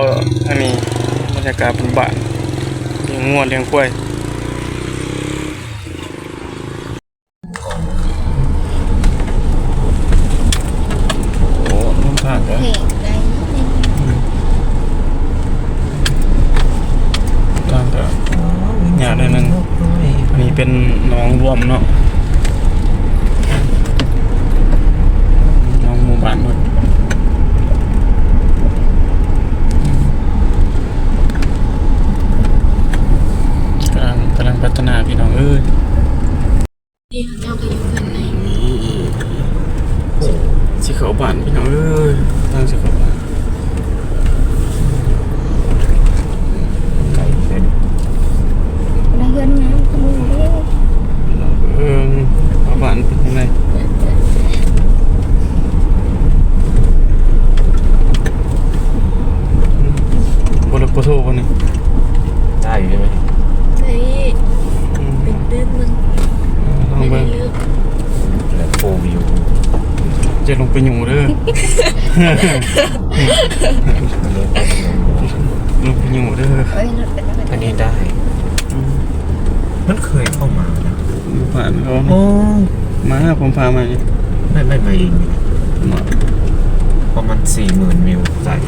เอาอันนี้บรรยากาศบนบ้านเลี้ยงงวดเลี้ยงกล้วยโอ้น้ำผักเหรอเพลงได้นิดนึงทางก็อยากได้นึงอันนี้เป็นหน้องรวมเนาะหน้องหมู่บ้านหมดกำลังกำลังพัฒนาพี่น้องเอ้ย นี่เจ้าก็อยู่ข้างใน นี่สิเขาบ้านพี่น้องเอ้ยทางสิเขาบ้าน ไก่เป็น แล้วเฮือนน้ำขโมยเด้อ เออเขาบ้านเป็นยังไงบริโภควันนี้ ได้อยู่ใช่ไหม เฮ้ยเป็นเดือนมึง ลอง ไม่ เบิ่ ได้ ง เลือก แล้วโฟวิว จะลง ไปอยู่เด้อลงไปอยู่เด้อเอ้ยรถเป็นอะไรอันนี้ได้ มันเคยเข้ามานะผ่านเขาโอ้มาผมพามาอีกไม่ไม่มาเองมาประมาณสี่หมื่นวิวจ่าย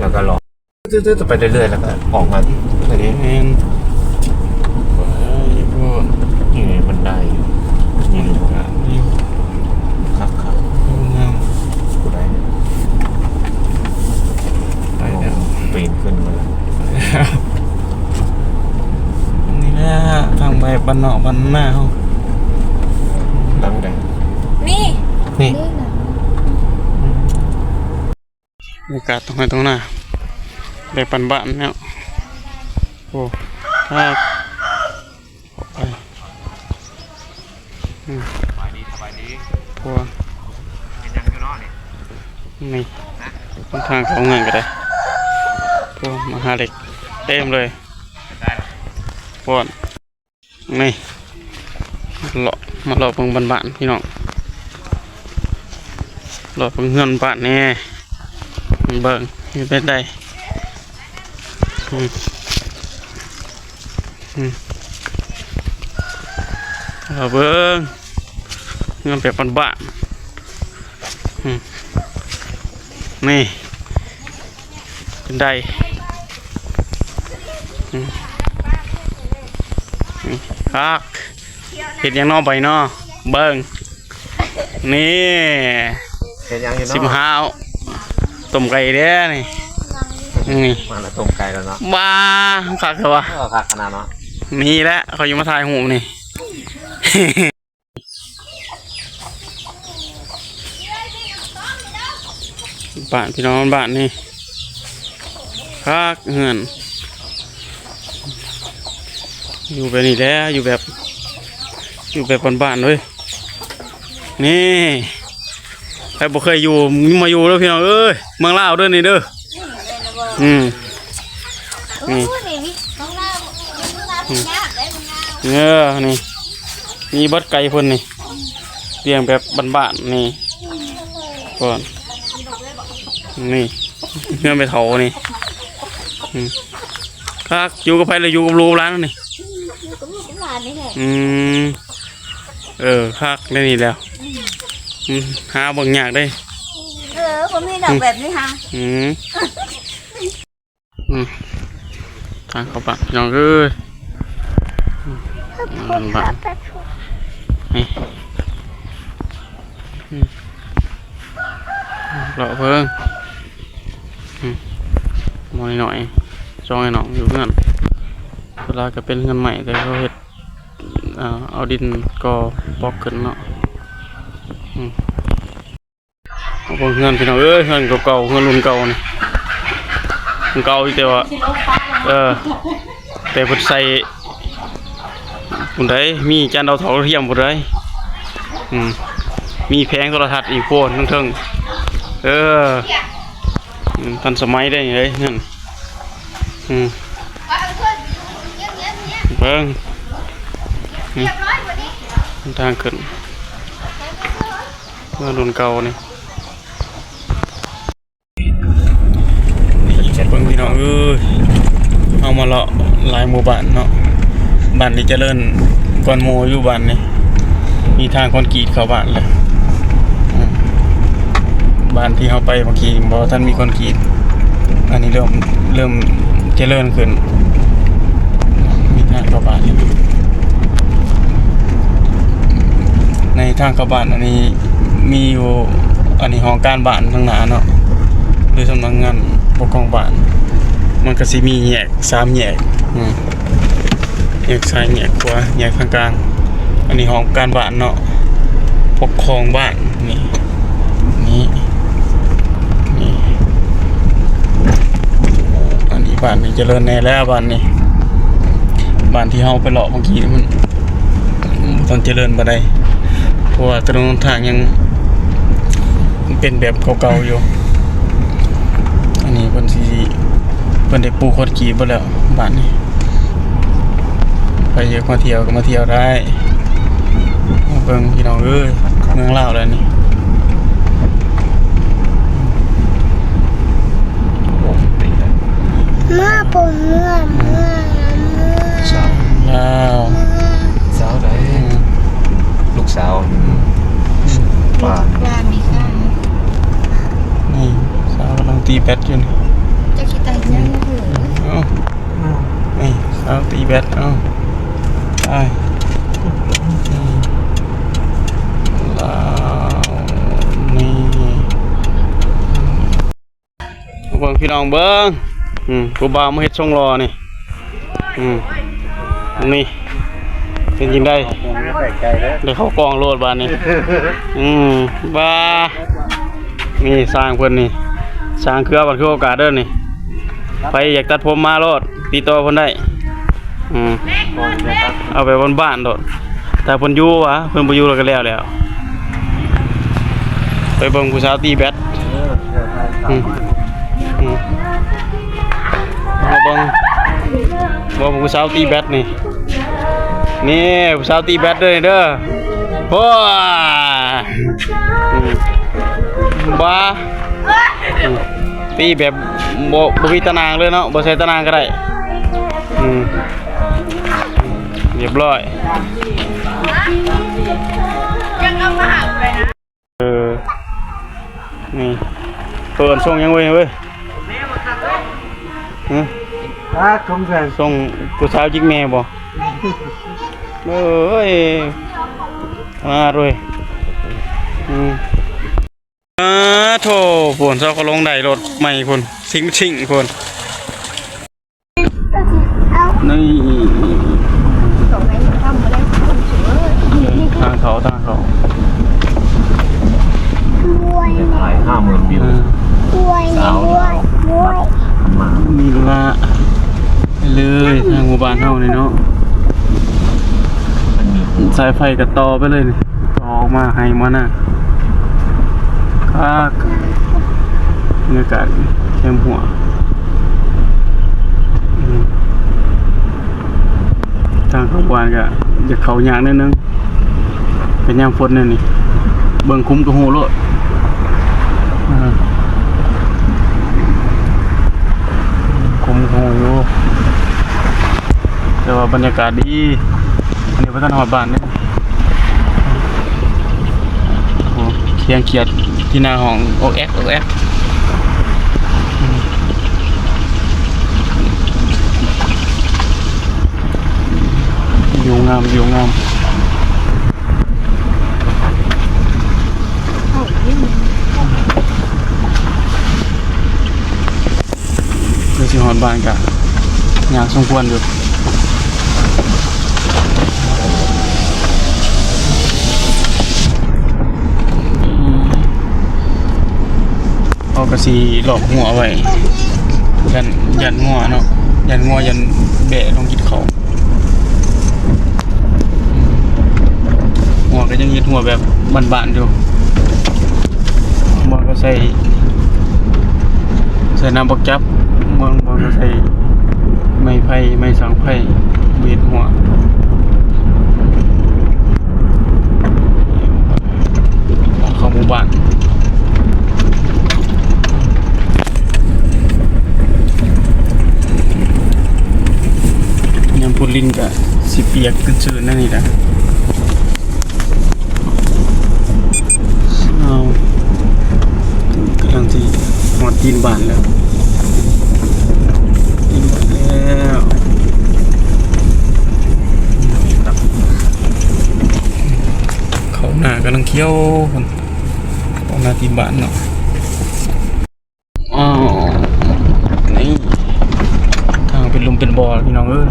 แล้วก็รอตื้อๆต่ไปเรื่อยๆแล้วก็ออกมาที่อันนี้แมนไปพวกนี่ไงมันได้อยู่นี่ดูนะนี่ ครับครับ โอ้งาม กูได้เนี่ย ไปแล้ว ปีนขึ้นมาแล้ว นี่แหละทางไปบ้านนอกบ้านหน้าเขานั่งได้นี่นี่นี่นะบรรยากาศตรงไหนตรงหน้าได้ปันบ้านแล้วโอ้ถ้าออกไปอืมสบายดีสบายดีพวกเป็นยังอยู่นอกนี่นี่ค่อนข้างเขาเงินก็ได้พวกมหาเหล็กเต็มเลยได้หรอพวก นี่เลาะมาเลาะเบิ่งบ้านๆพี่น้องเลาะเบิ่งเงินบ้านแน่เบิ่งนี่เป็นไดอืมอืมเอาเบิ่งเงินแบบบ้านๆอืมนี่เป็นไดอืม นี่คักเห็ดหยังนอใบนอเบิ่งนี่เป็นยังอยู่นอกสิบห้าต้มไก่เด้อนี่นี่มาแล้วตรงไกลแล้วเนาะบ้าคักเถอะวะก็คักขนาดเนาะนี่แหละเขาอยู่มาถ่ายหูนี่บ้านพี่น้องบ้านนี่คักเงิน อยู่แบบนี้แล้วอยู่แบบ อยู่แบบบ้านๆเลยนี่ใครบ่เคยอยู่มาอยู่แล้วพี่น้องเอ้ยเมืองลาวด้อนี่เด้ออืมนี่โอ้นี่นี่ต้องเล่าต้องเล่าเป็นยากได้เป็นยากเออนี่มีบัดไก่พ่นนี่เลี้ยงแบบบ้านๆนี่ก่อนนี่เนื้อไปเถานี่อืมคักอยู่กับไผเลยอยู่กับลูกร้านนั่ นนี่แหละอืมเออคักได้นี่แล้วอืมหาเบิ่งยากได้เออผมมีดอกแบบนี้ฮะอืมอืมทางเข้าปากพี่น้องเอ้ยอืมบ้านนี่อืมเลาะเพิ่งอืมมอยหน่อยจองไอ้หนองอยู่เงื่อนเวลาก็เป็นเงินใหม่แต่เขาเฮ็ดอ่า เอาดินก่อปอกขึ้นเนาะอืมเอาเงินพี่น้องเอ้ยเงินเก่าเงินรุ่นเก่านี่เงินก่าอีกแต่ว่าเออแต่เพิ่นใส่ปุ่นใดมีจานดาวเถาเทียมปุ่นใดอืมมีแผงโทรทัศน์อีกโพนทั้งเทิงเออทันสมัยได้เลยนั่นอืมเบิ่ง ทางขึ้นเมื่อรุ่นเก่านี่เบิ่งพี่น้องเออเอามาเลาะลายหมู่บ้านเนาะบ้านนี้จะเลิ่นก่อนโมอยู่บ้านนี่มีทางคอนกรีตเข้าบ้านเลยบ้านที่เขาไปเมื่อกี้บอกท่านมีคอนกรีตอันนี้เริ่มเริ่มจะเลิ่นขึ้น ทางเข้าบ้านอันนี้มีอยู่อันนี้ห้องการบ้านทางหน้าเนาะหรือสำนักงานปกครองบ้าน มันก็สิมีแยกสามแยกแยกซ้ายแยกขวาแยกข้างกลาง อันนี้ห้องการบ้านเนาะปกครองบ้านนี่นี่นี่อันนี้บ้านนี้เจริญแน่แล้วบ้านนี้บ้านที่เฮาไปเลาะเมื่อกี้นี่มันมันต้องเจริญบ่ได้ ราะว่าถนนทางยังเป็นแบบเก่าๆอยู่ อันนี้เพิ่นสิเพิ่นได้ปูคดกีบเบ่แล้วบ้านนี้ ไปเยอะมาเที่ยวก็มาเที่ยวได้เบิ่งพี่น้องเอ้ยเมืองลาวแล้วนี่ เมื่อผมเมื่อเมื่อเมื่อ สาว ลาว สาวไหน อืม ลูกสาวป้า ปลามีข้าง นี่สาวกำลังตีแบดอยู่นี่ จะคิดแต่ยังเหรอ เอ้านี่สาวตีแบดเอ้าไปนี่ลาวนี่เบิ่ง พี่น้องเบิ่งอืมกูบ่าวมาเฮ็ดช่องรอนี่อืมนี่เป็นยิงได้แปลกใจแล้วเดี๋ยวเขากองโลดบ้านนี้อืมบ้านี่สร้างเพิ่นนี่สร้างเครือบัตรคือโอกาสเด้อนี่ไปอยากตัดผมมาโลดติดต่อเพิ่นได้อืมเอาไปบนบ้านโดดแต่เพิ่นอยู่วะเพิ่นบ่อยู่แล้วก็แล้วแล้ว ไปเบิ่งผู้สาวตีแบดอืมอื มมาบิ่งบ่ผู้สาวตีแบดนี่ นี่ผู้สาวตีแบดเด้อเด้อโอ้อืมบ้าตีแบบบ่บ่มีตะนางเลยเนาะบ่ใส่ตะนางก็ได้อืมเรียบร้อยยังเอามาหาไปนะเออนี่เปิดส่งยังเว้ยเว้ย ฮะอ่าคุ้มกันส่งผู้สาวจิกแม่บ่เอ้ยมาด้วยอืมอ่าโถฝนเจ้าก็ลงได้รถใหม่คนชิงชิงคนนี่ส่งให้ทำมาได้คนสวยทางเขาทางเขา รวย ถ่ายห้าหมื่นวิว อ่าร วยรวยรวย มา มีละเลยทางหมู่บ้านเฮานี่เนาะสายไฟกับต่อไปเลยนี่ต่อออกมาให้มาน่ะคักบรรยากาศเข้มหัวทางเข้าบ้านก็จะเขายากนิดนึงเป็นยามฝนนี่นี่เบิ่งคุ้มกระหูโลดคุ้มกระหูอยู่ แต่ว่าบรรยากาศดี อันนี้พัฒนาหอดบ้านเนี่ยโอ้เคียงเขียดที่หน้าห้องโอเอ็กโอเอ็กอยู่งามอยู่งามเพื่อสิหอดบ้านกะอยากสมควรอยู่ สีหลอกหัวไว้ยันยันงัวเนาะยันงัวยันแบะลงกินเขาหัวก็ยังยึดหัวแบบบานๆอยู่บางก็ใส่ใส่น้ำบักจับบางบางก็ใส่ไม้ไผ่ไม้สังไผ่เบียดหัวเข้าหมู่บ้าน อ เปียกชื้นๆนั่นนี่นะเอากำลังที่หอดตีนบานแล้วตีนบานแล้วเขาหน้ากำลังเคี้ยวคนเขาหน้าตีนบานเนาะอ้าวนี่ทางเป็นหลุมเป็นบ่อพี่น้องเอ้ย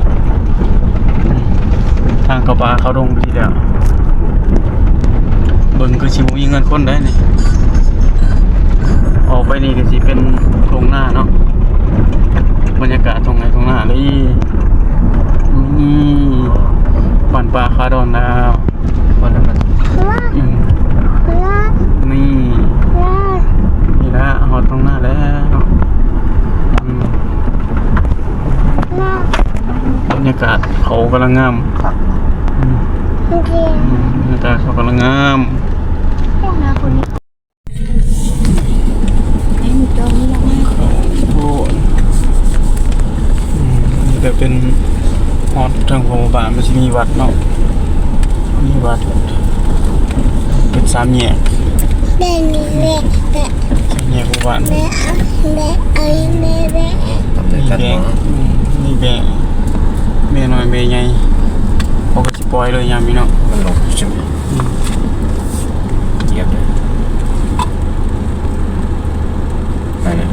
ทางเข้าป่าเขาดงไปทีเดียวเบิ่งคือชิวมีเงินคนได้นี่ออกไปนี่ก็สิเป็นทงหน้าเนาะบรรยากาศทงไหนทงหน้าเลยนี่บ้านป่าคาดอนดาววันนั้นมันอืมนี่นี่ละหอดทงหน้าแล้วอืมบรรยากาศเขากำลังงาม มบรรยากาศเขากำลังงามไอ้หนูตัวนี้ละมั้งเขาโอ้ยอืมนี่ก็เป็นฮอดทางของหมู่บ้านมันจะมีวัดเนาะมีวัด เป็นสามแยกแม่นี่แม่แม่สามแยกหมู่บ้านแม่แม่ไอ้แม่แม่ทำได้มีกันแบหงวังอืมมีแบงแม่น้อยแม่ใหญ่ เขาก็สิปล่อยเลยยามนี้เนาะมันหลงใช่ไหมเหยียบเลยไปเลย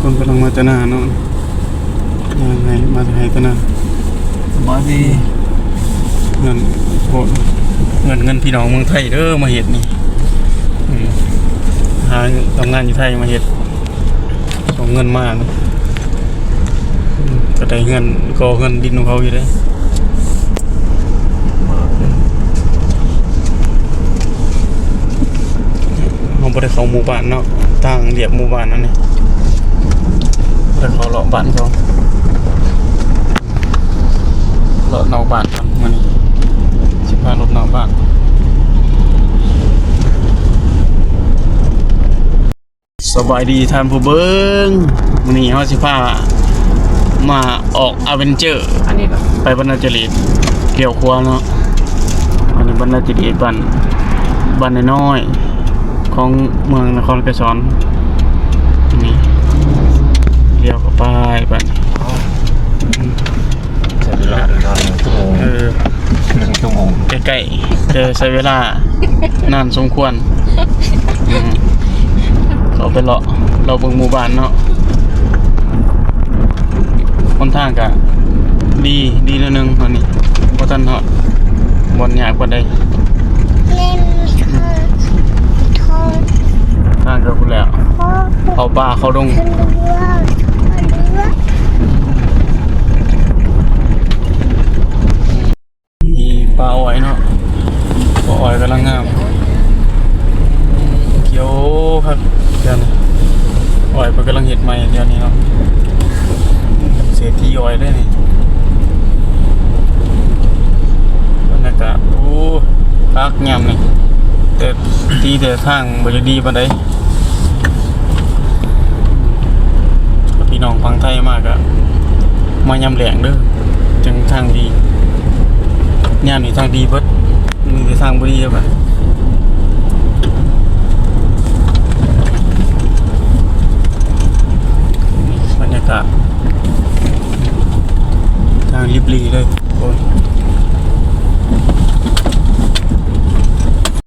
คนกำลังมาแตะนาเนาะมาไหนมาไหนตะนามาดีเงินโหดเงินเงินพี่น้องเมืองไทยเด้อมาเฮ็ดนี่อืมหาทำงานอยู่ไทยมาเฮ็ดส่งเงินมาเนาะอืมก็ ได้เงินก็เงินดินของเขาอยู่เด้เขาบ่ได้เขาหมู่บ้านเนาะทางเรียบหมู่บ้านนั่นนี่แต่เขาเลาะบ้านเขาเลาะนอกบ้านก่อนมื้อนี้สิพารถนอกบ้านสบายดีท่านผู้เบิ้งมื้อนี้เฮาสิพา มาออกอเวนเจอร์ อันนี้ก็ไปบรรณาจรีตเกี่ยวครัวเนาะอันนี้บรรณาจรีตบ้านบ้านน้อยๆของเมืองนครไกรสอนนี่เลี้ยวเข้าไปบ้านใช้เวลาเดินทางหนึ่งชั่วโมงเออหนึ่งชั่วโมงใกล้ๆจะใช้เวลานานสมควรอืมเขาไปเลาะเราเบิ่งหมู่บ้านเนาะ คนทางกะดีดีแล้วนึงตอนนี้บ่ทันฮอดบ่ยากกว่าใดแม่มีทองทองทางก็พุ่นแล้วทองเขาป่าเขาดง ขึ้นเรือเรือ มีปลาอ้อยเนาะปลาอ้อยกำลังงามเขียวครับเดี๋ยวนี้อ้อยเพิ่นกำลังเฮ็ดใหม่เดี๋ยวนี้เนาะเศรษฐีอ้อยได้นี่บรรยากาศโอ้พักยามนี่แต่ ทางบ่ได้ดีปานใดพี่น้องฟังไทยมากอะมายำแหลงเด้อจังทางดียามนี่ทางดีเบิดมีแต่ทางบ่ดีเด้อบัดบรรยากาศทางริบหรีเลยโอ้ย